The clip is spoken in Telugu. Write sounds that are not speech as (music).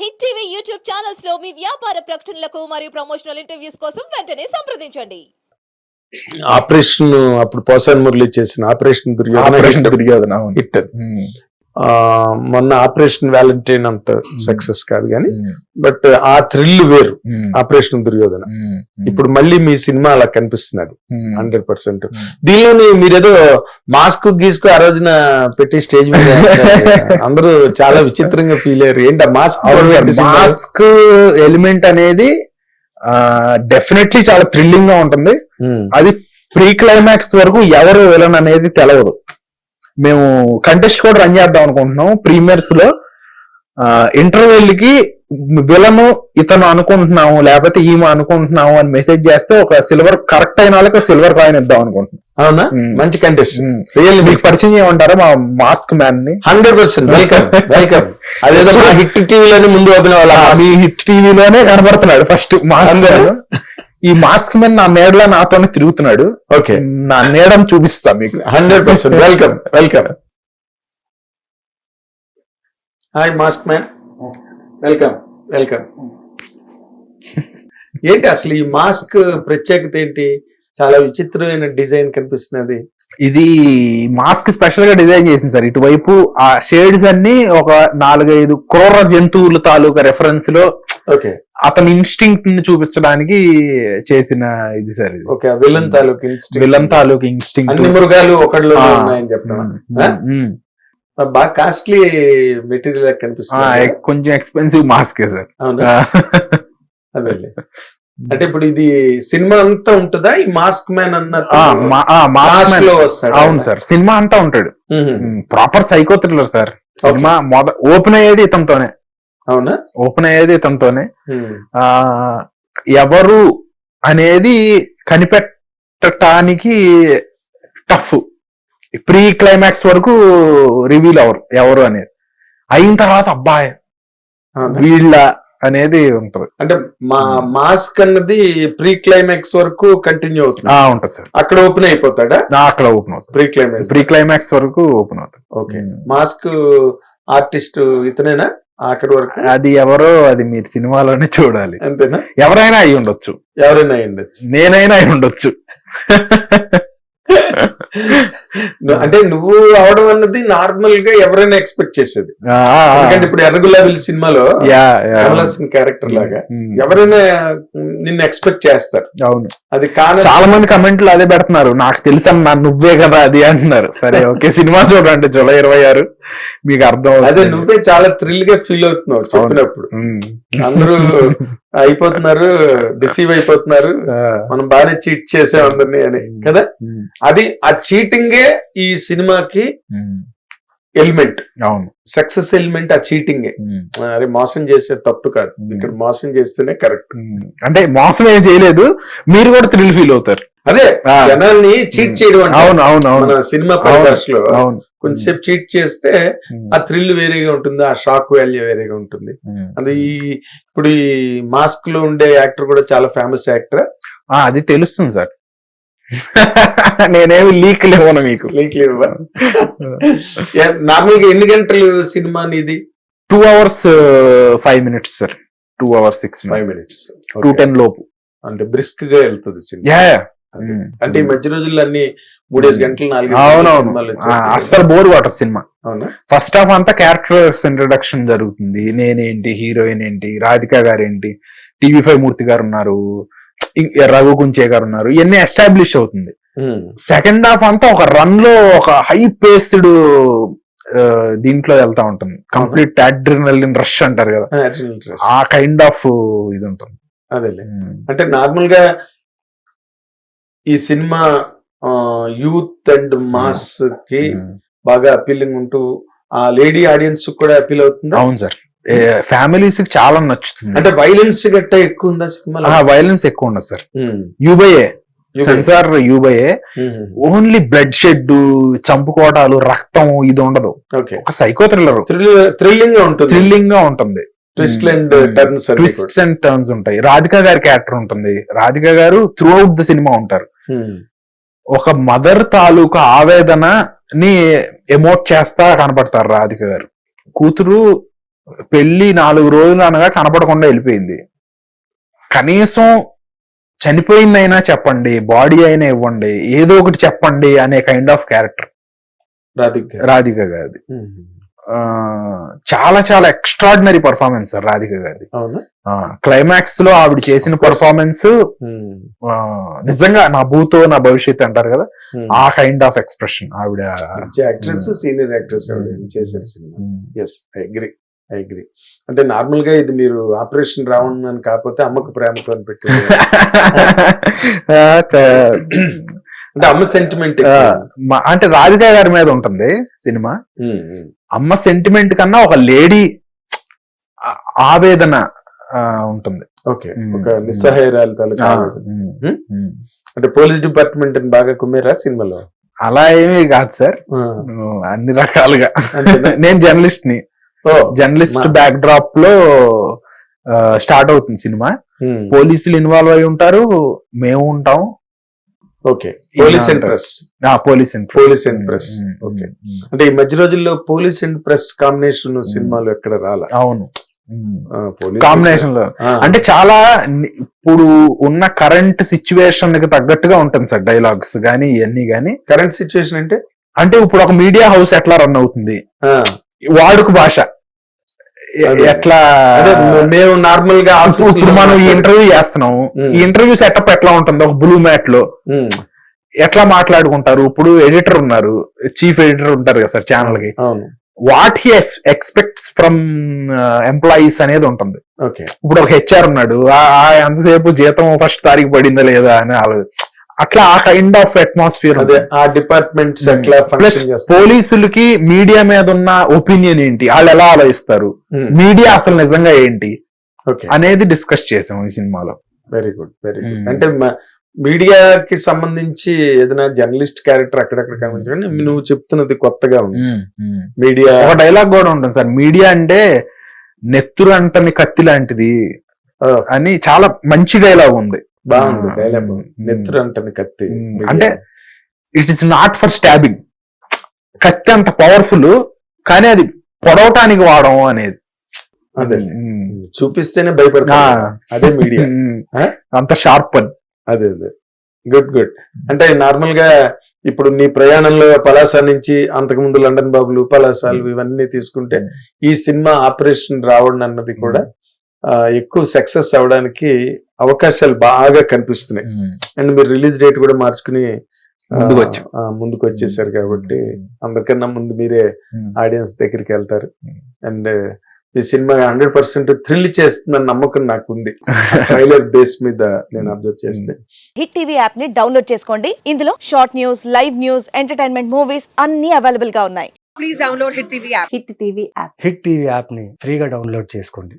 హిట్ టీవీ యూట్యూబ్ ఛానల్స్లో మీ వ్యాపార ప్రకటనలకు మరియు ప్రమోషనల్ ఇంటర్వ్యూస్ కోసం వెంటనే సంప్రదించండి. ఆపరేషన్ అప్పుడు పోసాన్ మురళి చేసిన ఆపరేషన్ ఆపరేషన్ దుర్యోధన అవును. హిట్ మొన్న ఆపరేషన్ వ్యాలంటైన్ అంత సక్సెస్ కాదు కానీ బట్ ఆ థ్రిల్ వేరు ఆపరేషన్ దుర్యోధన. ఇప్పుడు మళ్ళీ మీ సినిమా అలా కనిపిస్తున్నది హండ్రెడ్ పర్సెంట్. దీనిలోని మీరేదో మాస్క్ గీసుకు ఆ రోజున పెట్టి స్టేజ్ మీద (laughs) అందరూ చాలా విచిత్రంగా ఫీల్ అయ్యారు. ఏంటి ఆ మాస్క్ మాస్క్ ఎలిమెంట్ అనేది డెఫినెట్లీ చాలా థ్రిల్లింగ్గా ఉంటుంది అది ప్రీ క్లైమాక్స్ వరకు ఎవరు విలన్ అనేది తెలవదు. మేము కంటెస్ట్ కూడా రన్ చేద్దాం అనుకుంటున్నాం. ప్రీమియర్స్లో ఇంటర్వెల్కి విలను ఇతను అనుకుంటున్నాము లేకపోతే ఈమె అనుకుంటున్నాము అని మెసేజ్ చేస్తే ఒక సిల్వర్ కరెక్ట్ అయిన వాళ్ళకి సిల్వర్ కాయిన్ ఇద్దాం అనుకుంటున్నాం. అవునా. మంచి కంటెస్ట్. రియల్ మీకు పరిచయం చేయమంటారా మా mask మ్యాన్ని? Hundred percent. Welcome welcome అదేదో హిట్ టీవీలోనే ముందు ఓపెన్ ఆ, అవ్వాలి మీ హిట్ టీవీలోనే కనబడుతున్నాడు ఫస్ట్ మాస్క్. ఈ మాస్క్ మ్యాన్ నా నీడలో నాతోనే తిరుగుతున్నాడు. ఓకే. నా నీడని చూపిస్తా మీకు. Hundred percent. Welcome. Welcome. Hi mask man. Welcome. Welcome. ఏంటి అసలు ఈ మాస్క్ ప్రత్యేకత ఏంటి? చాలా విచిత్రమైన డిజైన్ కనిపిస్తున్నది. ఇది మాస్క్ స్పెషల్గా డిజైన్ చేసింది సార్. ఇటువైపు ఆ షేడ్స్ అన్ని ఒక నాలుగైదు క్రూర జంతువుల తాలూకా రెఫరెన్స్లో ఓకే అతని ఇన్స్టింక్ట్ని చూపించడానికి చేసిన ఇది సార్ ఇది. ఓకే విలన్ తాలూకు instinct. విలన్ తాలూకా ఇన్స్టింక్ట్ అన్ని మృగాలు ఒకళ్ళు ఉన్నాయని చెప్పడం బాగా కాస్ట్లీ మెటీరియల్ కనిపిస్తుంది. కొంచెం ఎక్స్పెన్సివ్ మాస్క్ సార్. అదే అంటే ఇప్పుడు ఇది సినిమా అంతా ఉంటుందా? ఈ మాస్క్ మ్యాన్ అన్నట్టు మాస్క్లో వస్తాడు. అవును సార్. సినిమా అంతా ఉంటాడు. Proper psycho thriller sir. Cinema మొద ఓపెన్ అయ్యేది ఇతనితోనే. అవునా? ఓపెన్ అయ్యేది ఇతనితోనే. ఆ ఎవరు అనేది కనిపెట్టడానికి టఫ్. ప్రీ క్లైమాక్స్ వరకు రివీల్ అవరు ఎవరు అనేది. అయిన తర్వాత అబ్బాయి? వీళ్ళ అనేది ఉంటది. అంటే మా మాస్క్ అన్నది ప్రీ క్లైమాక్స్ వరకు కంటిన్యూ అవుతుంది. ఉంటది సార్. అక్కడ ఓపెన్ అయిపోతాడా? అక్కడ ఓపెన్ అవుతుంది. ప్రీ క్లైమాక్స్ ప్రీ క్లైమాక్స్ వరకు ఓపెన్ అవుతుంది. ఓకే. మాస్క్ ఆర్టిస్ట్ ఇతనేనా? ఆఖరి వరకు? అది ఎవరో అది మీరు సినిమాలోనే చూడాలి. అంతేనా? ఎవరైనా అయి ఉండొచ్చు. ఎవరైనా అయ్యిండొచ్చు నేనైనా అయి ఉండొచ్చు. (laughs) అంటే నువ్వు అవడం అన్నది నార్మల్గా ఎవరైనా ఎక్స్పెక్ట్ చేసేది. ఎందుకంటే ఇప్పుడు ఎర్రగులాబిల్ cinema yeah, yeah. Kamal Haasan character లాగా ఎవరైనా నిన్ను ఎక్స్పెక్ట్ చేస్తారు. అవును. అది కాన చాలా మంది కమెంట్లు అదే పెడుతున్నారు. నాకు తెలుసన్నా నువ్వే కదా అది అంటున్నారు. సరే (laughs) ఓకే సినిమా చూడండి జూలై ఇరవై ఆరు. మీకు అర్థం అదే. నువ్వే చాలా థ్రిల్గా ఫీల్ అవుతున్నావు చెప్పినప్పుడు. అందరూ అయిపోతున్నారు డిసీవ్ అయిపోతున్నారు. మనం బాగానే చీట్ చేసాం అందరినీ అని. కదా? అది ఆ చీటింగే ఈ సినిమాకి ఎలిమెంట్. అవును. సక్సెస్ ఎలిమెంట్ ఆ చీటింగే. అరే మోసం చేసే తప్పు కాదు. ఇక్కడ మోసం చేస్తేనే కరెక్ట్. అంటే మోసం ఏం చేయలేదు. మీరు కూడా థ్రిల్ ఫీల్ అవుతారు. అదే. జనాల్ని చీట్. చేయడం అవును అవును అవును. సినిమా పరిభాషలో కొంచెంసేపు చీట్ చేస్తే ఆ థ్రిల్ వేరేగా ఉంటుంది ఆ షాక్ వాల్యూ వేరేగా ఉంటుంది. అంటే ఈ ఇప్పుడు ఈ మాస్క్లో ఉండే యాక్టర్ కూడా చాలా ఫేమస్ యాక్టర్. ఆ, అది తెలుస్తుంది సార్. (laughs) నేనేమి లీక్ లేవను మీకు. లీక్ నార్మల్గా ఎన్ని గంటలు సినిమా ఇది two hours five minutes sir two hours six five minutes two ten లోపు. అంటే బ్రిస్క్గా వెళ్తుంది సినిమా. అదే. అంటే ఈ మధ్య రోజుల్లో అన్ని మూడేసి గంటలు నాలుగు అవునవును. అస్సలు బోర్ కొట్టదు సినిమా. ఫస్ట్ హాఫ్ అంతా క్యారెక్టర్స్ ఇంట్రడక్షన్ జరుగుతుంది. నేనేంటి హీరోయిన్ ఏంటి రాధిక గారు ఏంటి టీవీ ఫైవ్ మూర్తి గారు ఉన్నారు రఘు కుంచే గారు ఉన్నారు. ఇవన్నీ ఎస్టాబ్లిష్ అవుతుంది. సెకండ్ హాఫ్ అంతా ఒక రన్లో ఒక హై పేస్డ్ దీంట్లో వెళ్తా ఉంటుంది. కంప్లీట్ అడ్రినలిన్ రష్ అంటారు కదా. ఆ కైండ్ ఆఫ్ ఇది ఉంటుంది. అదేలే. అంటే నార్మల్గా ఈ సినిమా యూత్ అండ్ మాస్కి బాగా అపీలింగ్ ఉంటూ ఆ లేడీ ఆడియన్స్ కూడా అపీల్ అవుతుందా? అవును సార్. ఫ్యామిలీస్కి చాలా నచ్చుతుంది. అంటే వైలెన్స్ గట్ట ఎక్కువ ఉందా సినిమా వైలెన్స్ ఎక్కువ ఉండదు sir U by A censor U by A only bloodshed చంపుకోవటాలు రక్తం ఇది ఉండదు. ఒక సైకో థ్రిల్లర్ థ్రిల్లింగ్గా ఉంటుంది. థ్రిల్లింగ్గా ఉంటుంది. Twist and Hmm. Turns twists and turns ఉంటాయి. రాధిక గారి క్యారెక్టర్ ఉంటుంది. రాధిక గారు త్రూ అవుట్ ద సినిమా ఉంటారు ఒక మదర్ తాలూకా ఆవేదన ని ఎమోట్ చేస్తా కనపడతారు రాధిక గారు. కూతురు పెళ్ళి నాలుగు రోజులు అనగా కనపడకుండా వెళ్ళిపోయింది. కనీసం చనిపోయిందైనా చెప్పండి బాడీ అయినా ఇవ్వండి ఏదో ఒకటి చెప్పండి అనే kind of character Radhika. Radhika. ఆ, చాలా చాలా ఎక్స్ట్రాడినరీ పర్ఫార్మెన్స్ సార్ రాధిక అవునా? క్లైమాక్స్లో ఆవిడ చేసిన. పర్ఫార్మెన్స్. నిజంగా నా భూతో నా భవిష్యత్ అంటారు కదా. ఆ కైండ్ ఆఫ్ ఎక్స్ప్రెషన్ ఆవిడ. యాక్ట్రెస్ సీనియర్ యాక్ట్రెస్ చేశారు cinema. Yes agree I agree అంటే నార్మల్గా ఇది మీరు ఆపరేషన్ రావణ్ అని కాకపోతే అమ్మకు ప్రేమతో అని పెట్టారు. (laughs) అంటే అమ్మ సెంటిమెంట్ అంటే రాధిక గారి మీద ఉంటుంది సినిమా. అమ్మ సెంటిమెంట్ కన్నా ఒక లేడీ ఆవేదన ఉంటుంది. ఓకే. ఒక నిస్సహాయరాలు తాలూకా. అంటే పోలీస్ డిపార్ట్మెంట్ బాగా కుమ్మేరా సినిమాలో? అలా ఏమీ కాదు సార్. అన్ని రకాలుగా? (laughs) నేను జర్నలిస్ట్ని. జర్నలిస్ట్ బ్యాక్ డ్రాప్లో స్టార్ట్ అవుతుంది సినిమా. ఉమ్, పోలీసులు ఇన్వాల్వ్ అయి ఉంటారు మేము ఉంటాం. Okay. Police and press police and police and press okay. అంటే ఈ మధ్య రోజుల్లో పోలీస్ అండ్ ప్రెస్ కాంబినేషన్ సినిమాలు ఎక్కడ రాలా? అవును. కాంబినేషన్లో. అంటే చాలా ఇప్పుడు ఉన్న కరెంట్ సిచ్యువేషన్కి తగ్గట్టుగా ఉంటుంది సార్ డైలాగ్స్ గానీ ఇవన్నీ గానీ. కరెంట్ సిచ్యువేషన్ అంటే? అంటే ఇప్పుడు ఒక మీడియా హౌస్ ఎట్లా రన్ అవుతుంది? వాడుక భాష. ఎట్లా మేము నార్మల్గా ఇప్పుడు మనం ఈ ఇంటర్వ్యూ చేస్తున్నాం. ఈ ఇంటర్వ్యూ సెటప్ ఎట్లా ఉంటుంది ఒక బ్లూ మ్యాట్లో ఎట్లా మాట్లాడుకుంటారు? ఇప్పుడు ఎడిటర్ ఉన్నారు. చీఫ్ ఎడిటర్ ఉంటారు కదా సార్ ఛానల్కి what he expects from employees అనేది ఉంటుంది. ఇప్పుడు ఒక హెచ్ఆర్ ఉన్నాడు. ఎంతసేపు జీతం ఫస్ట్ తారీఖు పడిందా లేదా అని ఆలో- అట్లా ఆ కైండ్ ఆఫ్ అట్మాస్ఫియర్ అదే ఆ డిపార్ట్మెంట్స్ ఎట్లా ప్లస్ పోలీసులకి మీడియా మీద ఉన్న ఒపీనియన్ ఏంటి? వాళ్ళు ఎలా ఆలోచిస్తారు? మీడియా అసలు నిజంగా ఏంటి? ఓకే అనేది డిస్కస్ చేసాం ఈ సినిమాలో. Very good very good. అంటే మీడియాకి సంబంధించి ఏదైనా జర్నలిస్ట్ క్యారెక్టర్ అక్కడక్కడ కనిపించడం నువ్వు చెప్తున్నది కొత్తగా ఉంది. మీడియా ఒక డైలాగ్ కూడా ఉంటుంది సార్. మీడియా అంటే నెత్తురు అంటని కత్తి లాంటిది అని చాలా మంచి డైలాగ్ ఉంది. బాగుంది డైలాగ్. నెత్తురు అంటని కత్తి. అంటే it is not for stabbing కత్తి అంత పవర్ఫుల్ కానీ అది పొడవటానికి వాడడం అనేది. అదే. చూపిస్తేనే భయపడతా. అదే మీడియా? (laughs) అంత షార్ప్ అని అదే అదే. గుడ్ గుడ్ అంటే నార్మల్గా ఇప్పుడు నీ ప్రయాణంలో పలాస నుంచి అంతకు ముందు లండన్ బాబులు పలాసాలు ఇవన్నీ తీసుకుంటే ఈ సినిమా ఆపరేషన్ రావడం అన్నది కూడా ఎక్కువ సక్సెస్ అవడానికి అవకాశాలు బాగా కనిపిస్తున్నాయి. అండ్ మీరు రిలీజ్ డేట్ కూడా మార్చుకుని ముందుకు వచ్చాం. ముందుకు వచ్చేసారు కాబట్టి అందరికన్నా ముందు మీరే. ఆడియన్స్ దగ్గరికి వెళ్తారు. అండ్ ఈ సినిమా హండ్రెడ్ పర్సెంట్ థ్రిల్ చేస్తుందని నమ్మకం నాకు ఉంది ట్రైలర్ బేస్ మీద నేను అబ్జర్వ్ చేస్తే. హిట్ టీవీ యాప్ని డౌన్లోడ్ చేసుకోండి. ఇందులో short news live news entertainment movies అన్ని అవైలబుల్గా ఉన్నాయి. Please download Hit TV app. Hit TV app hit TV యాప్ని ఫ్రీగా డౌన్లోడ్ చేసుకోండి.